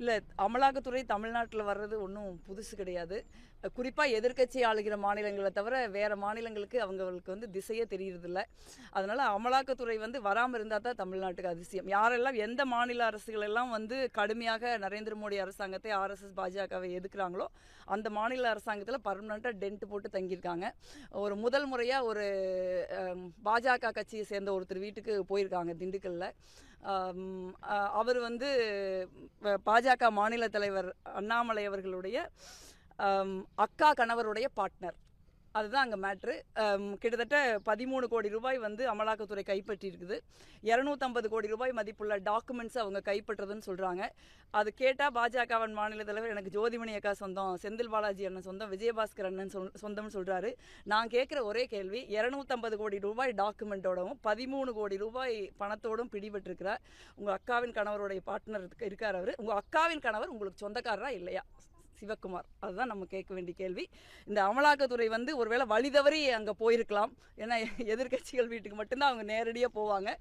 இல்லை அமலாக்கத்துறை தமிழ்நாட்டில் வர்றது ஒன்றும் புதுசு கிடையாது. குறிப்பாக எதிர்க்கட்சி ஆளுகிற மாநிலங்களை தவிர வேறு மாநிலங்களுக்கு அவங்களுக்கு வந்து திசையே தெரியறதில்ல. அதனால் அமலாக்கத்துறை வந்து வராமல் இருந்தால் தான் தமிழ்நாட்டுக்கு அதிசயம். யாரெல்லாம் எந்த மாநில அரசுகளெல்லாம் வந்து கடுமையாக நரேந்திர மோடி அரசாங்கத்தை ஆர்எஸ்எஸ் பாஜகவை எதுக்குறாங்களோ அந்த மாநில அரசாங்கத்தில் பர்மனெண்ட்டாக டென்ட் போட்டு தங்கியிருக்காங்க. ஒரு முதல் முறையாக ஒரு பாஜக கட்சியை சேர்ந்த ஒருத்தர் வீட்டுக்கு போயிருக்காங்க திண்டுக்கல்லில் அவர் வந்து பாஜக மாநில தலைவர் அண்ணாமலை அவர்களுடைய அக்கா கணவருடைய பார்ட்னர் அதுதான் அங்கே மேட்ரு கிட்டத்தட்ட பதிமூணு கோடி ரூபாய் வந்து அமலாக்கத்துறை கைப்பற்றி இருக்குது இரநூத்தம்பது கோடி ரூபாய் மதிப்புள்ள டாக்குமெண்ட்ஸ் அவங்க கைப்பற்றுறதுன்னு சொல்கிறாங்க அது கேட்டால் பாஜகவின் மாநில தலைவர் எனக்கு ஜோதிமணி அக்கா சொந்தம் செந்தில் பாலாஜி அண்ணன் சொந்தம் விஜயபாஸ்கர் அண்ணன் சொல் சொந்தம்னு சொல்கிறாரு நான் கேட்குற ஒரே கேள்வி இரநூத்தம்பது கோடி ரூபாய் டாக்குமெண்ட்டோடவும் பதிமூணு கோடி ரூபாய் பணத்தோடும் பிடிபட்டிருக்கிறார். உங்கள் அக்காவின் கணவருடைய பார்ட்னர் இருக்கார் அவர். உங்கள் அக்காவின் கணவர் உங்களுக்கு சொந்தக்காரரா இல்லையா? சிவக்குமார் அதுதான் நம்ம கேட்க வேண்டிய கேள்வி. இந்த அமலாக்கத்துறை வந்து ஒருவேளை வழி தவறி அங்கே போயிருக்கலாம். ஏன்னா எதிர்க்கட்சிகள் வீட்டுக்கு மட்டும்தான் அவங்க நேரடியாக போவாங்க.